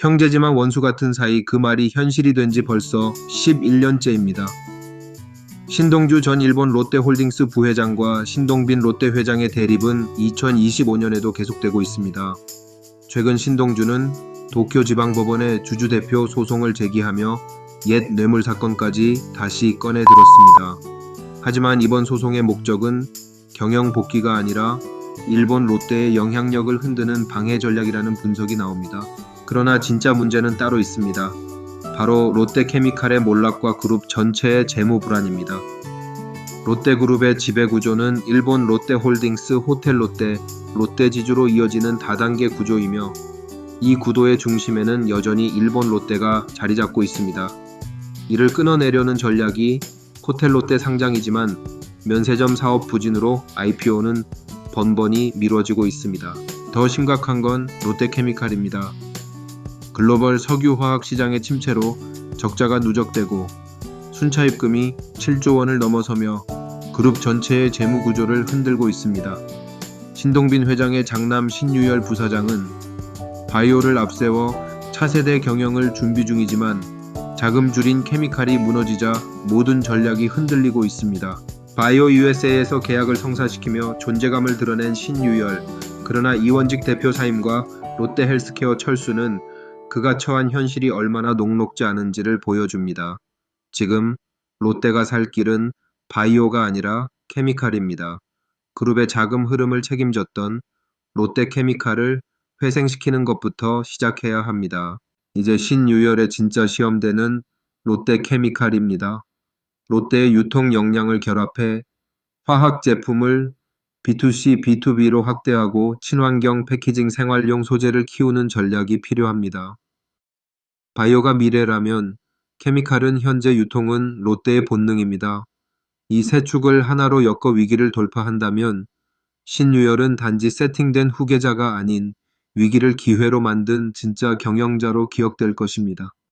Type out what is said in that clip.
형제지만 원수 같은 사이 그 말이 현실이 된 지 벌써 11년째입니다. 신동주 전 일본 롯데홀딩스 부회장과 신동빈 롯데 회장의 대립은 2025년에도 계속되고 있습니다. 최근 신동주는 도쿄지방법원에 주주대표 소송을 제기하며 옛 뇌물 사건까지 다시 꺼내 들었습니다. 하지만 이번 소송의 목적은 경영 복귀가 아니라 일본 롯데의 영향력을 흔드는 방해 전략이라는 분석이 나옵니다. 그러나 진짜 문제는 따로 있습니다. 바로 롯데케미칼의 몰락과 그룹 전체의 재무 불안입니다. 롯데그룹의 지배 구조는 일본 롯데홀딩스 호텔롯데, 롯데지주로 이어지는 다단계 구조이며 이 구도의 중심에는 여전히 일본 롯데가 자리 잡고 있습니다. 이를 끊어내려는 전략이 호텔롯데 상장이지만 면세점 사업 부진으로 IPO는 번번이 미뤄지고 있습니다. 더 심각한 건 롯데케미칼입니다. 글로벌 석유화학 시장의 침체로 적자가 누적되고 순차입금이 7조 원을 넘어서며 그룹 전체의 재무 구조를 흔들고 있습니다. 신동빈 회장의 장남 신유열 부사장은 바이오를 앞세워 차세대 경영을 준비 중이지만 자금 줄인 케미칼이 무너지자 모든 전략이 흔들리고 있습니다. 바이오 USA에서 계약을 성사시키며 존재감을 드러낸 신유열. 그러나 이원직 대표 사임과 롯데 헬스케어 철수는 그가 처한 현실이 얼마나 녹록지 않은지를 보여줍니다. 지금 롯데가 살 길은 바이오가 아니라 케미칼입니다. 그룹의 자금 흐름을 책임졌던 롯데 케미칼을 회생시키는 것부터 시작해야 합니다. 이제 신유열의 진짜 시험대는 롯데 케미칼입니다. 롯데의 유통 역량을 결합해 화학 제품을 B2C, B2B로 확대하고 친환경 패키징 생활용 소재를 키우는 전략이 필요합니다. 바이오가 미래라면 케미칼은 현재 유통은 롯데의 본능입니다. 이 세 축을 하나로 엮어 위기를 돌파한다면 신유열은 단지 세팅된 후계자가 아닌 위기를 기회로 만든 진짜 경영자로 기억될 것입니다.